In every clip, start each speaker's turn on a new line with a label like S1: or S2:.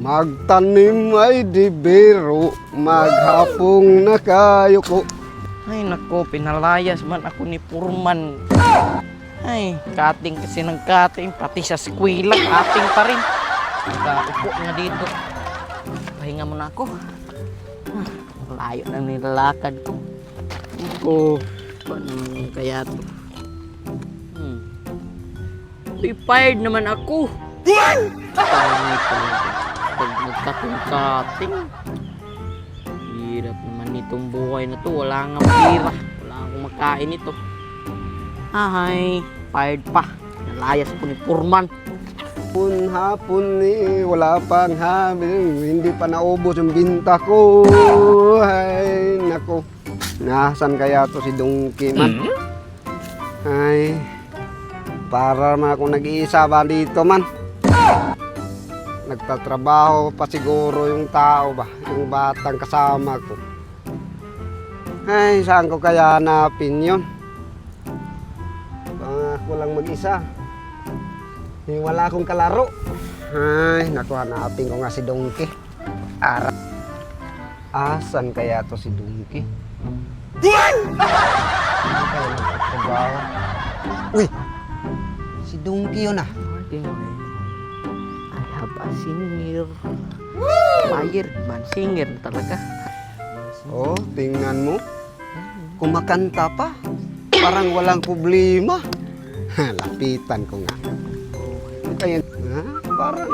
S1: Magtanim ay di biro, maghapong nakayuko.
S2: Ay nako, pinalayas man ako ni Purman. Ay, kating kasi ng kating, pati sa skwila, kating pa rin. Nakaupo nga dito. Pahinga muna ako. Ah, layo na nilalakad ko. Ako, paano kaya to? Hmm. Prepared naman ako. Talaga. Pag nagkating-kating. Hirap naman itong buhay na to. Wala nga pira. Wala akong makain ito. Ahay, fired pa. Nalayas po ni Purman.
S1: Hapon hapon ni wala pang hamin, hindi pa naubos yung binta ko. Ay, nako. Nasaan kaya to si Dungki man? Ay, para man ako nag-iisa ba dito man? Nagtatrabaho pa siguro yung tao ba? Yung batang kasama ko. Ay, saan ko kaya hanapin yun? Baka ako lang mag-isa. Yung wala akong kalaro. Ay, naku, hanapin ko nga si Donkey. Ara. Asan kaya to si Donkey? Nagtatrabaho? Uy! Si Donkey yun ah.
S2: I have a singer. Fired man, singer talaga.
S1: Oh, tingnan mo. Kumakanta pa. Parang walang problema. Lapitan ko nga. Kaya, ha? Parang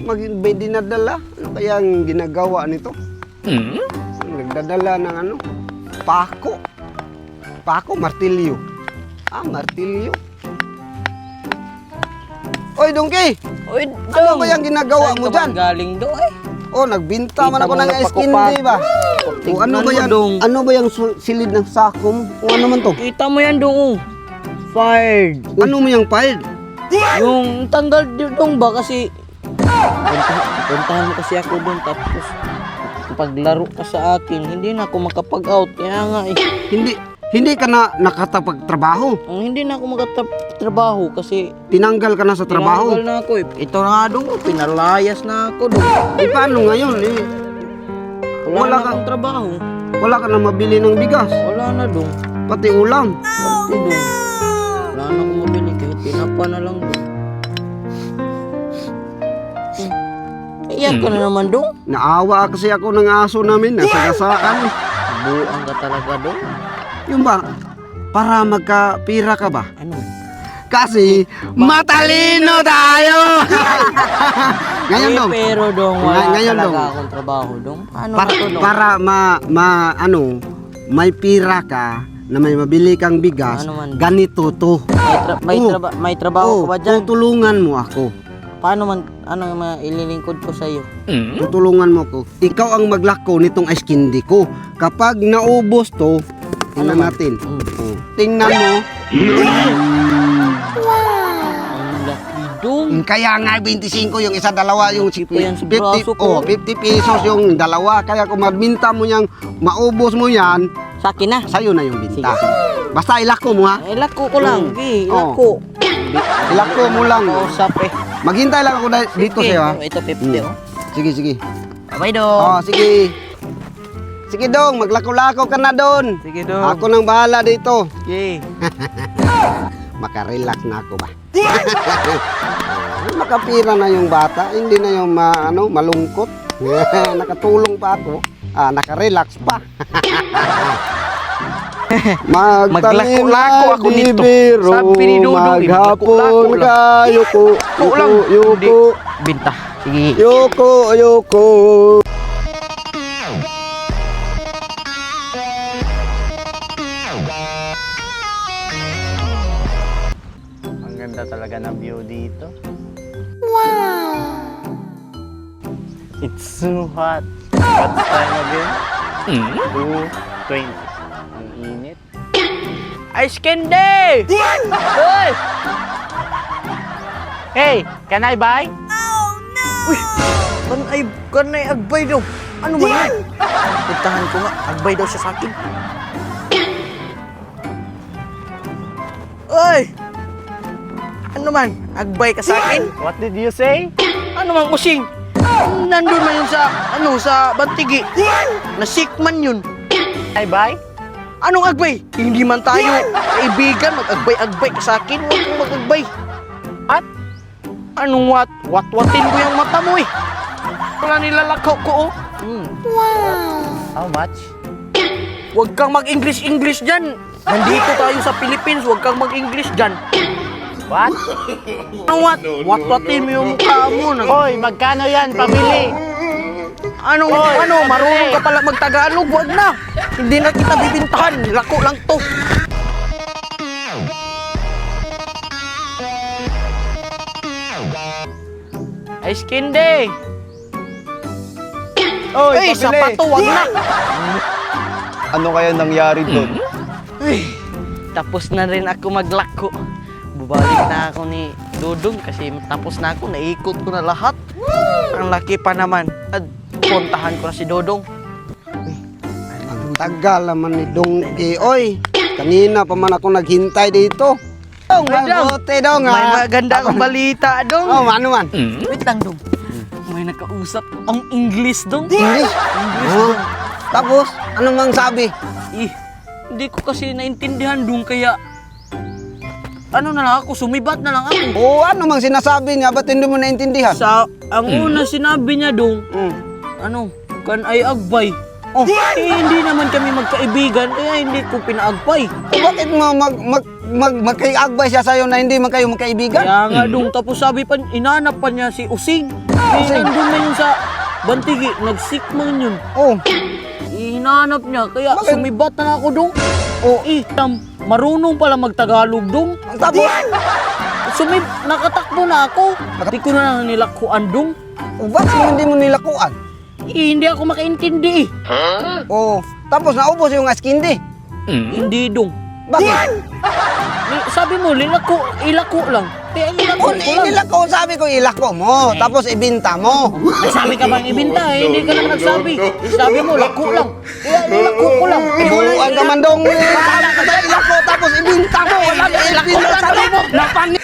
S1: mag may dinadala. Ano kaya ang ginagawa nito? Nagdadala ng ano? Pako. Pako, martilyo. Ah, martilyo. Oy, Dongki!
S2: Uy,
S1: Ano ba yung ginagawa mo dyan?
S2: Galing do eh.
S1: Oh, nagbinta man ako
S2: mo
S1: ng
S2: na
S1: skin
S2: pakupak.
S1: ba? O
S2: Tignan
S1: ano ba yan?
S2: Dong.
S1: Ano ba yung sul- silid ng sako mo? O ano man to?
S2: Kita mo yan dong. oh. Fired.
S1: Ano mo yung file?
S2: Yung tanggal dong ba kasi puntahan, puntahan mo kasi ako doon tapos paglaro ka sa akin, hindi na ako makapag-out. Kaya nga eh,
S1: Hindi hindi ka na nakatapagtrabaho.
S2: ang hindi na ako magtatrabaho kasi
S1: Tinanggal ka na sa trabaho.
S2: tinanggal na ako eh. Ito na nga dong, oh, pinalayas na ako dong.
S1: Eh paano ngayon? Eh,
S2: Wala,
S1: Wala
S2: na
S1: ka-
S2: akong trabaho.
S1: wala ka na mabili ng bigas.
S2: Wala na dong.
S1: Pati ulam.
S2: Pati dong. Wala na akong mabili kahit tinapa na lang. Hmm. Iyak ka na naman dong.
S1: Naawa kasi ako ng aso namin. Nasa gasaan.
S2: Buang ka talaga dong.
S1: Yung ba? Para magkapira ka ba?
S2: Ano?
S1: Kasi matalino tayo! ngayon
S2: Eh,
S1: dong.
S2: pero dong,
S1: Ngay-
S2: wala
S1: ngayon,
S2: talaga
S1: dong.
S2: akong trabaho dong. Paano
S1: para,
S2: dong?
S1: para ma, ma ano may pira ka na may mabili kang bigas
S2: Ano man?
S1: ganito to
S2: May, tra- may,
S1: Oh.
S2: traba- may trabaho
S1: oh,
S2: ka ba dyan?
S1: tutulungan mo ako
S2: Paano man, ano yung mga ililingkod ko sa iyo?
S1: tutulungan mo ko ikaw ang maglako nitong ice candy ko kapag naubos to tingnan
S2: Ano
S1: natin
S2: Mm.
S1: oh, tingnan mo. Mm, kaya nga 25 yung isa dalawa yung
S2: braso ko.
S1: oh, 50 pesos yung dalawa kaya kung magbinta mo yang maubos mo yan
S2: Sa akin na.
S1: sa'yo na yung binta
S2: Sige.
S1: basta ilako mo ha
S2: Ay, lako ko lang.
S1: Mm.
S2: Gi,
S1: Oh.
S2: lako.
S1: ilako mo lang
S2: Kausap eh.
S1: Maghintay lang ako dito sa'yo ha.
S2: oh, Ito 50
S1: Mm.
S2: oh.
S1: Sige, sige.
S2: Bye dong.
S1: Oh, sige. Sige dong, maglako-lako ka na doon.
S2: Sige dong.
S1: Ako nang bahala dito.
S2: Sige.
S1: Makarelax na ako ba? Makapira na yung bata, hindi na yung ma, ano, malungkot. Nakatulong pa ako. Ah, nakarelax pa. Magtanim
S2: Maglako-lako ako
S1: na
S2: nito.
S1: bibiro,
S2: Sabi ni Dudong, eh,
S1: maghapon
S2: maglako-lako lang.
S1: Ko
S2: lang.
S1: yuko,
S2: Hindi.
S1: yuko,
S2: Binta. Sige.
S1: yuko, yuko.
S2: Ganda talaga ng view dito. It's so hot. What's time again? 2.20. Ang init. Ice candy! Hey! Hey, can I buy? Oh no! Uy! Kan ay, kan ay agbay daw. Ano man yan? Puntahan ko nga, agbay daw siya sa akin. Uy! Ano man, agbay ka sa akin?
S3: What did you say?
S2: Ano man kusing? Nandun na yun sa, ano, sa Bantigi. Nasikman yun. Ay, bay? Anong agbay? Hindi man tayo kaibigan, mag-agbay-agbay ka sa akin. Huwag kang mag-agbay. At? Anong wat? Wat-watin ko yung mata mo eh. Wala nilalakaw ko oh. Hmm.
S3: How much?
S2: Huwag kang mag-English-English dyan. Nandito tayo sa Philippines, huwag kang mag-English dyan.
S3: What?
S2: Anong wat? Wat-watin mo yung mukha mo. Nag-
S3: Hoy, magkano yan? Pabili.
S2: Anong,
S3: Hoy,
S2: ano, marunong ka pala magtagalog, wag na. Hindi na kita bibintahan, lako lang to. Ay, skinde.
S1: Oy,
S2: Ay, sapato, wag na.
S1: Ano kaya nangyari doon?
S2: Ay, tapos na rin ako maglako. Bubalik na ako ni Dudong kasi tapos na ako, naikot ko na lahat. Ang laki pa naman. At puntahan ko na si Dodong.
S1: Ang tagal naman ni Dongki. Oy, kanina pa man ako naghintay dito. Dong,
S2: Ay, Dong.
S1: mabuti dong
S2: May
S1: ha.
S2: maganda akong balita, Dong.
S1: Oh, ano man?
S2: Wait lang, Dong. May nakausap ang English, Dong.
S1: English?
S2: English,
S1: Oh. Tapos, ano mang sabi?
S2: Eh, hindi ko kasi naintindihan, Dong, kaya... Ano na lang ako, sumibat na lang ako.
S1: O ano mang sinasabi niya, ba't hindi mo naintindihan?
S2: Sa, ang una sinabi niya, Dong,
S1: Mm.
S2: ano, kan ay agbay.
S1: Oh,
S2: Eh, hindi naman kami magkaibigan, kaya hindi ko pinaagbay.
S1: bakit mo mag, mag, mag, magkaiagbay siya sa'yo na hindi man kayo magkaibigan?
S2: Kaya nga, Dong, tapos sabi pa, inanap pa niya si Using. Eh,
S1: Using?
S2: nandun na yun sa Bantigi, nagsikman yun.
S1: Oh,
S2: Eh, Hinanap niya, kaya
S1: Bakit?
S2: sumibat na lang ako, Dong.
S1: Oh,
S2: Eh, tam, marunong pala magtagalog, Dong.
S1: tapos,
S2: Sumib, nakatakbo na ako. Hindi ko na nilakuan, Dong.
S1: oh, bakit mo hindi mo nilakuan?
S2: Eh, hindi ako makaintindi eh.
S1: Oh, tapos naubos yung askindi.
S2: Hindi, Dong.
S1: Bakit?
S2: Sabi mo, lilako, ilako lang. Lang.
S1: inilako, sabi ko ilako mo, tapos ibinta mo.
S2: Nagsabi ka bang ibinta eh, hindi ka lang nagsabi. Sabi mo, lako lang. Kaya nilako ko lang. Wala
S1: Buwan ka man dong, sabi ko tayo ilako, tapos ibinta mo, wala ka
S2: Ilako sabi mo.
S1: Napani